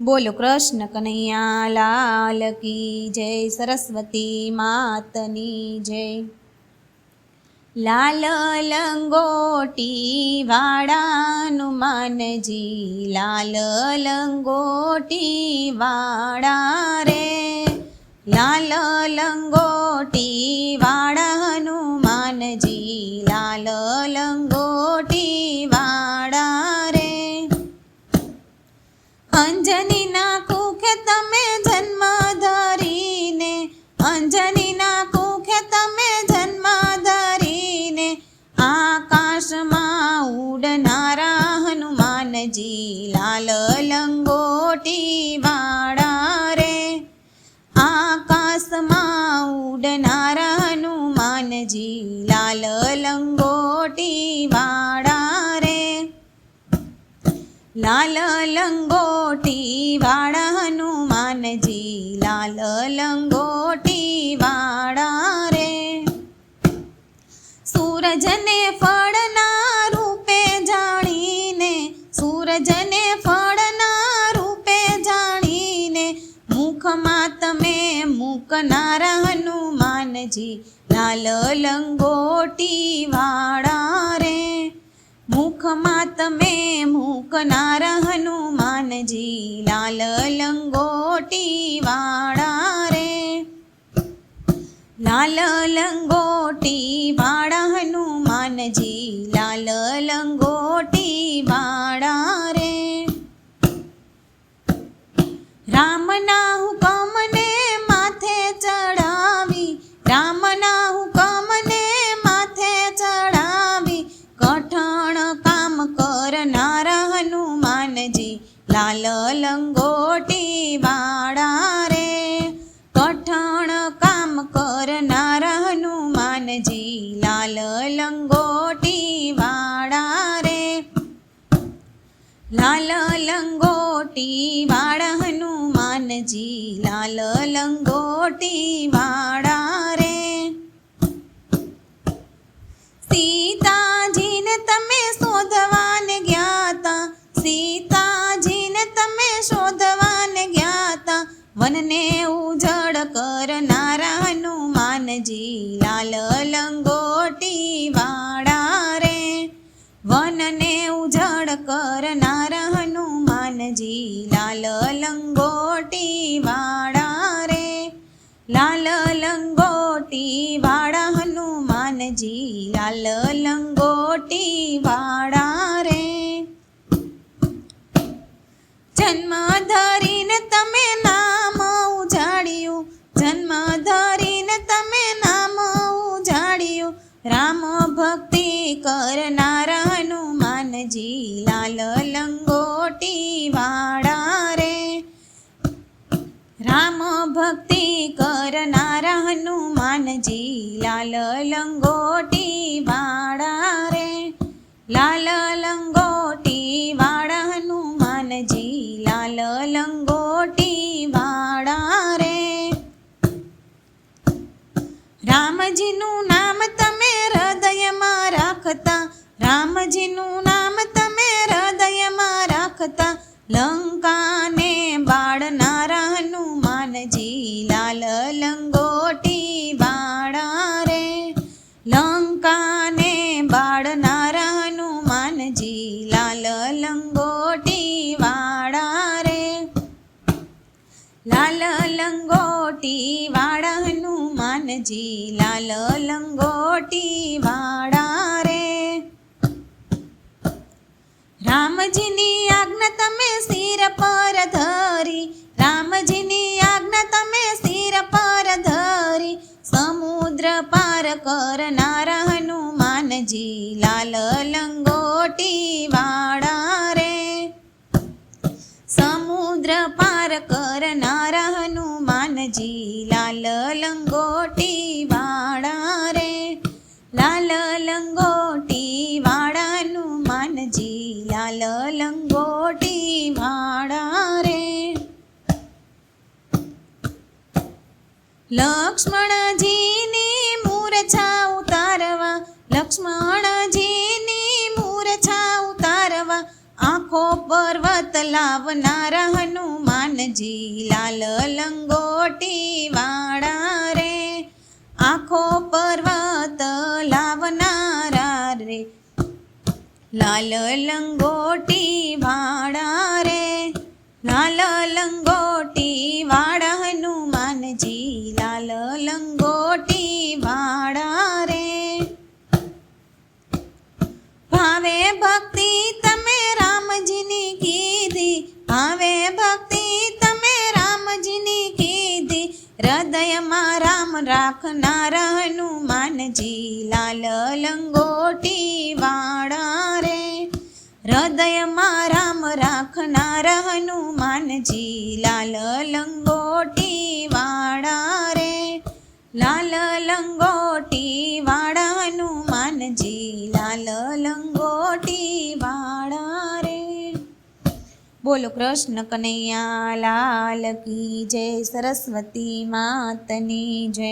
બોલો કૃષ્ણ કનૈયા, લાલ કી જય, સરસ્વતી માતની જય. લાલ લંગોટી વાળાનું માનજી લાલ લંગોટી વાળા રે. લાલ લંગોટી અંજનીના કુખે તમે જન્મ ધરીને આકાશમાં ઉડનારા હનુમાનજી લાલ લંગોટી વાળા રે. આકાશમાં ઉડનારા હનુમાનજી લાલ લંગોટી વાળા રે. લાલ લંગોટી વાળા હનુમાનજી લાલ લંગોટી સૂરજને ફળના રૂપે જાણીને, સૂરજને ફળના રૂપે જાણીને, મુખમાં તમે મૂકનારા હનુમાનજી, લાલ લંગોટી વાળા રે. મુખમાં તમે મૂકનારા હનુમાનજી, લાલ લંગોટી વાળા રે. લાલ લંગોટી વાળા લાલ લંગોટી વાળા રે રામના હુકમને માથે ચડાવી રામના હુકમને માથે ચડાવી કઠણ કામ કરનાર હનુમાનજી લાલ લંગોટી વાળા રે કઠણ કામ કરનાર હનુમાનજી લાલ લંગોટી લાલ લંગોટી વાળા હનુમાનજી લાલ લંગોટી વાળા રે. સીતાજીને તમે શોધવાન ગયા તા સીતાજીને તમે શોધવાન ગયા તા વનને ઉજળ કરનારા હનુમાનજી, લાલ લંગોટી વાળા રે. વનને ઉજળ કરનારા હનુમાનજી લાલ લંગોટી વાળા રે લાલ લંગોટી વાળા હનુમાનજી લાલ લંગોટી વાળા રે જન્મ ધરીને તમે નામ ઉજાડ્યું જન્મ ધરીને તમે નામ ઉજાડ્યું રામ ભક્તિ હનુમાનજી લાલ લંગોટી વાળા રે રામ ભક્તિ કરનારા હનુમાનજી લાલ લંગોટી વાળા રે લાલ લંગોટી વાળા હનુમાનજી લાલ લંગોટી વાળા રે રામજીનું લંગોટી બાળા રે, લંકાને બાળનારા હનુમાનજી લાલ લંગોટી વાળા રે. લાલ લંગોટી વાળા હનુમાનજી લાલ લંગોટી વાળા રે. રામજીની આજ્ઞા તમે શિર પર ધરી હનુમાનજી લાલ લંગોટી વાળા રે સમુદ્ર પાર કરનારા હનુમાનજી લાલ લંગોટી વાળા રે લાલ લંગોટી વાળા હનુમાનજી લાલ લંગોટી વાળા રે લક્ષ્મણજીની પર્વત લાવનારા હનુમાનજી લાલ લંગોટી વાળા રે. આખો પર્વત લાવનારા રે. લાલ લંગોટી વાળા રે. લાલ લંગોટી વાળા હનુમાનજી લાલ લંગોટી હૃદયમાં રામ રાખનાર હનુમાનજી લાલ લંગોટી વાળા રે. હૃદયમાં રામ રાખનાર હનુમાનજી લાલ લંગોટી વાળા રે. લાલ લંગોટી વાળા હનુમાનજી લાલ લંગોટી બોલો કૃષ્ણ કનૈયા લાલ કી જય સરસ્વતી માતની જય.